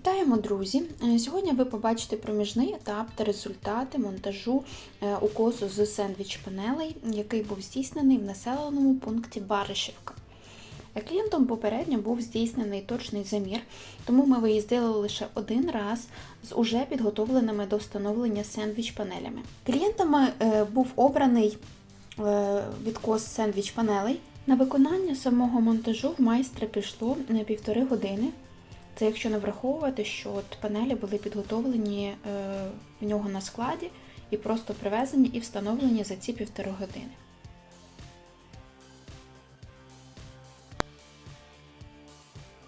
Вітаємо, друзі! Е, Сьогодні ви побачите проміжний етап та результати монтажу е, укосу з сендвіч панелей, який був здійснений в населеному пункті Баришівка. Клієнтом попередньо був здійснений точний замір, тому ми виїздили лише один раз з уже підготовленими до встановлення сендвіч панелями. Клієнтами е, був обраний е, відкос сендвіч панелей. На виконання самого монтажу в майстра пішло півтори години. Це якщо не враховувати, що от панелі були підготовлені е, в нього на складі і просто привезені і встановлені за ці півтори години.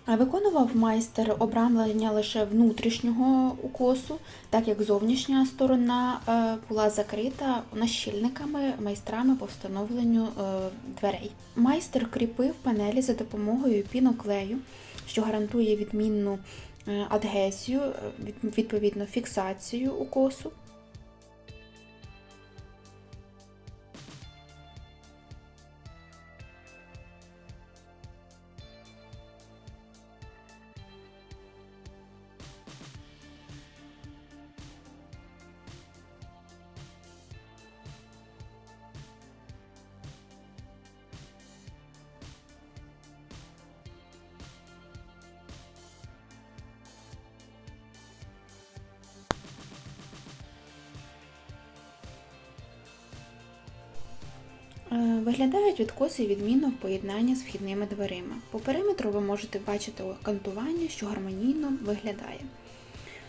Виконував майстер обрамлення лише внутрішнього укосу, так як зовнішня сторона е, була закрита нащільниками майстрами по встановленню е, дверей. Майстер кріпив панелі за допомогою піноклею, що гарантує відмінну е, адгезію, відповідно фіксацію укосу. Виглядають відкоси відмінно в поєднанні з вхідними дверима. По периметру ви можете бачити кантування, що гармонійно виглядає.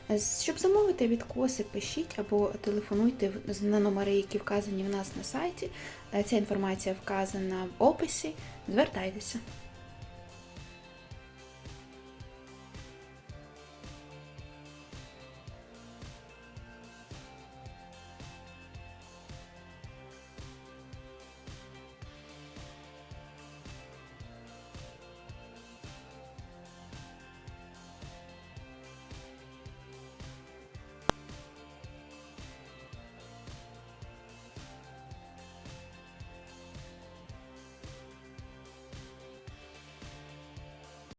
Е, Щоб замовити відкоси, пишіть або телефонуйте на номери, які вказані в нас на сайті. Е, Ця інформація вказана в описі. Звертайтеся.